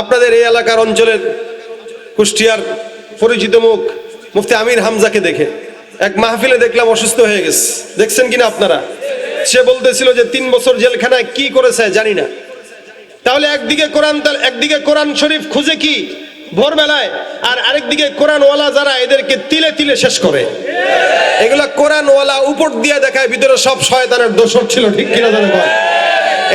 আপনাদের এই এলাকার অঞ্চলের কুষ্টিয়ার পরিচিত মুখ, মুফতি আমির হামজাকে দেখে। এক মাহফিলে দেখলাম অসুস্থ হয়ে গেছে। দেখছেন কিনা আপনারা? সে বলতেছিল যে তিন বছর জেলখানায় কি করেছে জানি না। তাহলে একদিকে কোরআন একদিকে কোরআন শরীফ খুঁজে কি? ভোরবেলায়। আর আরেকদিকে কোরআনওয়ালা যারা এদেরকে তিলে তিলে শেষ করে। এগুলা কোরআনওয়ালা উপর দিয়ে দেখায়, ভিতরে সব শয়তানের দোষর ছিল, ঠিক কিনা জানে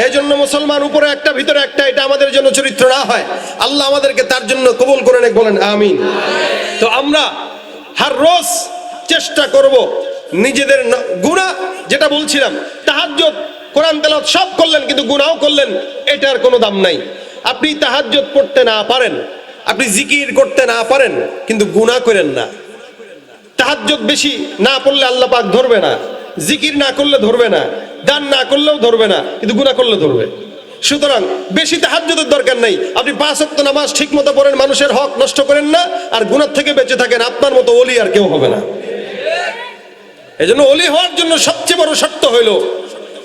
এই জন্য মুসলমান উপরে একটা, ভিতরে একটা, এটা আমাদের জন্য চরিত্র না হয়। আল্লাহ আমাদেরকে তার জন্য কবুল করে নেক, বলেন আমিন। তো আমরা হার রোজ চেষ্টা করব নিজেদের গুনাহ, যেটা বলছিলাম, তাহাজ্জুদ, কোরআন তেলাওয়াত সব করলেন, কিন্তু গুনাহও করলেন, এটার কোনো দাম নাই। আপনি তাহাজ্জুদ পড়তে না পারেন, আপনি জিকির করতে না পারেন, কিন্তু গুনাহ করেন না। তাহাজ্জুদ বেশি না পড়লে আল্লাহ পাক ধরবে না। জিকির না করলে ধরবে না, দান না করলেও ধরবে না, কিন্তু গুনাহ করলে ধরবে। সুতরাং বেশি তাহাজ্জুদের দরকার নাই। আপনি পাঁচ ওয়াক্ত নামাজ ঠিক মতো পড়েন, মানুষের হক নষ্ট করেন না, আর গুণার থেকে বেঁচে থাকেন, আপনার মতো ওলি আর কেউ হবে না। এই জন্য অলি হওয়ার জন্য সবচেয়ে বড় শর্ত হইল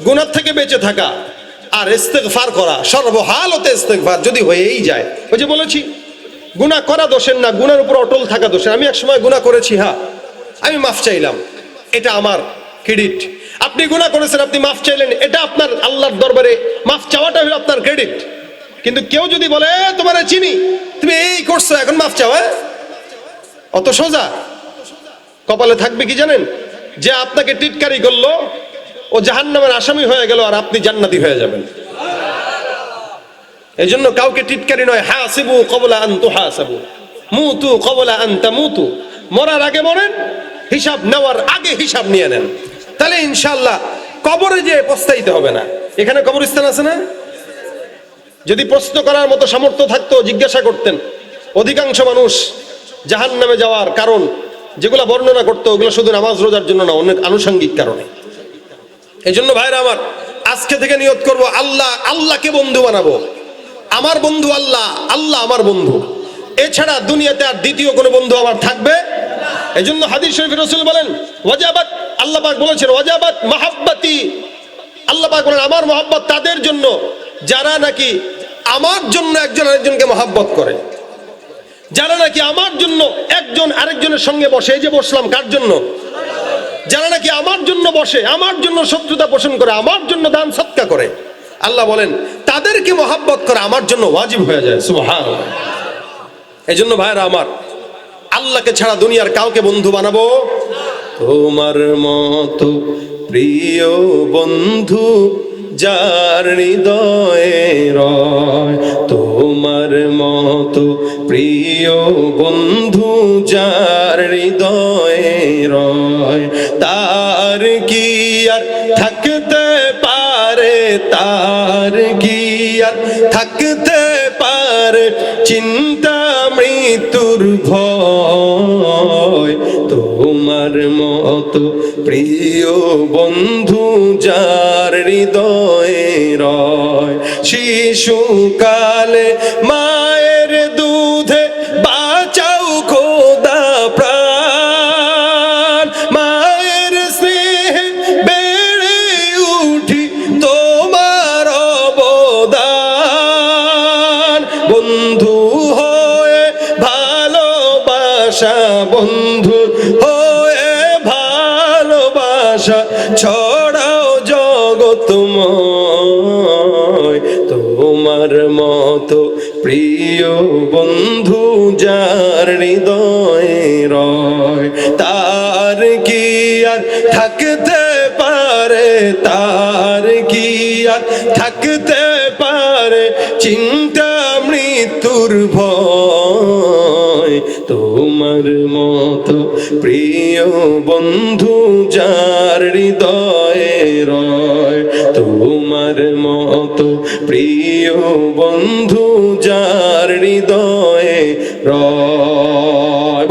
গুণার থেকে বেঁচে থাকা আর ইস্তেগফার করা, সর্বহালতে ইস্তেগফার যদি হয়েই যায়। ওই যে বলেছি, গুনাহ করা দোষের না গুনার উপর অটল থাকা দোষের। আমি এক সময় গুনাহ করেছি হ্যাঁ আমি মাফ চাইলাম। এটা আমার ক্রেডিট আপনি গুনাহ করেছেন আপনি মাফ চাইলেন এটা আপনার আল্লাহর দরবারে মাফ চাওয়াটা হলো আপনার ক্রেডিট কিন্তু কেউ যদি বলে "এ, তোমারে চিনি তুমি এই করছ এখন মাফ চাও হ্যাঁ? অত সোজা। কপালে থাকবে কি জানেন? যে আপনাকে টিটকারি করল ও জাহান্নামের আসামি হয়ে গেল আর আপনি জান্নাতি হয়ে যাবেন। এই জন্য কাউকে টিটকারি নয় হা হাসিবু কবলা আন্তু হাসাবু মুতু কবলা আন্তা মুতু মরার আগে মরেন হিসাব নেওয়ার আগে হিসাব নিয়ে নেন। তাহলে ইনশাল্লাহ কবরে যে পস্তাইতে হবে না। এখানে কবরস্থান আছে না? যদি প্রশ্ন করার মতো সামর্থ্য থাকতো, জিজ্ঞাসা করতেন। অধিকাংশ মানুষ জাহান নামে যাওয়ার কারণ, যেগুলো বর্ণনা করতো, ওগুলো শুধু নামাজ রোজার জন্য না, অনেক আনুষঙ্গিক কারণে। এই জন্য ভাইরা আমার, আজকে থেকে নিয়ত করব, আল্লাহ, আল্লাহকে বন্ধু বানাবো। আমার বন্ধু আল্লাহ আল্লাহ আমার বন্ধু। এছাড়া দুনিয়াতে আর দ্বিতীয় কোনো বন্ধু আমার থাকবে এই জন্য হাদিস শরীফ রসুল বলেন, ওয়াজাবাত আল্লাহ পাক বলেছেন, ওয়াজাবাত মাহাব্বাতি আল্লাহ পাক বলেন, আমার মহাব্বত তাদের জন্য যারা নাকি আমার জন্য একজন আরেকজনকে মহাব্বত করে। যারা নাকি আমার জন্য একজন আরেকজনের সঙ্গে বসে। এই যে বসলাম, কার জন্য? যারা নাকি আমার জন্য বসে, আমার জন্য শত্রুতা পোষণ করে, আমার জন্য দান সৎকা করে। আল্লাহ বলেন, তাদেরকে মহাব্বত করা আমার জন্য ওয়াজিব হয়ে যায়। সুবহান এই জন্য ভাইরা আমার আল্লাহকে ছাড়া দুনিয়ার কাউকে বন্ধু বানাবো? তোমার মতো প্রিয় বন্ধু যার হৃদয়ে রয়, তোমার মতো প্রিয় বন্ধু যার হৃদয়ে রয়, তার কি আর থাকতে পারে? তার কি আর থাকতে পারে? চিন্তা তোমার মত প্রিয় বন্ধু যার হৃদয় রয় শিশুকালে মায়ের দুধে ভালোবাসা, বন্ধু হয়ে ভালোবাসা, ছড়াও জগতময় তোমার মতো প্রিয় বন্ধু যার হৃদয়ে রয়, তার কি আর থাকতে পারে? তার কি আর থাকতে পারে? চিন্তা মৃত্যুর ভয়। তোমার মতো প্রিয় বন্ধু যার হৃদয়ে রয় তোমার মত প্রিয় বন্ধু যার হৃদয়ে রয়।